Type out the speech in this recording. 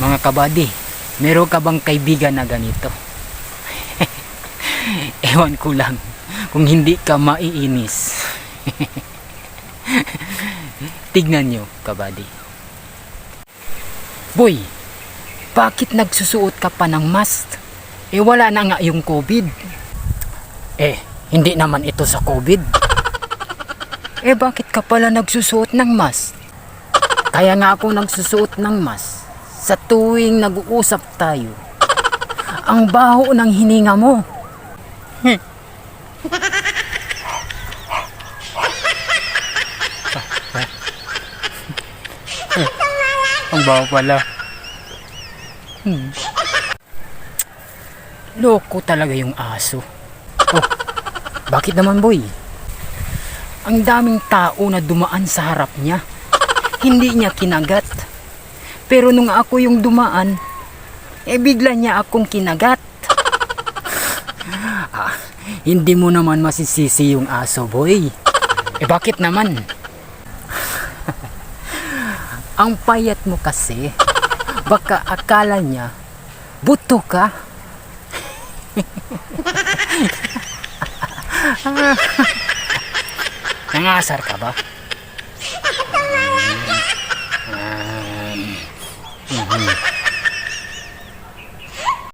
Mga kabady, meron ka bang kaibigan na ganito? Ewan ko lang kung hindi ka maiinis. Tignan nyo, kabady. Boy, bakit nagsusuot ka pa ng mask? Eh wala na nga yung COVID. Eh, hindi naman ito sa COVID. Eh bakit ka pala nagsusuot ng mask? Kaya nga ako nagsusuot ng mask sa tuwing nag-uusap tayo. Ang baho ng hininga mo. Ang baho pala. Hmm. Loko talaga yung aso. Oh, bakit naman boy? Ang daming tao na dumaan sa harap niya. Hindi niya kinagat. Pero nung ako yung dumaan, eh bigla niya akong kinagat. ah, hindi mo naman masisisi yung aso boy. Eh bakit naman? Ang payat mo kasi, baka akala niya, buto ka. Nangasar ka ba? Um,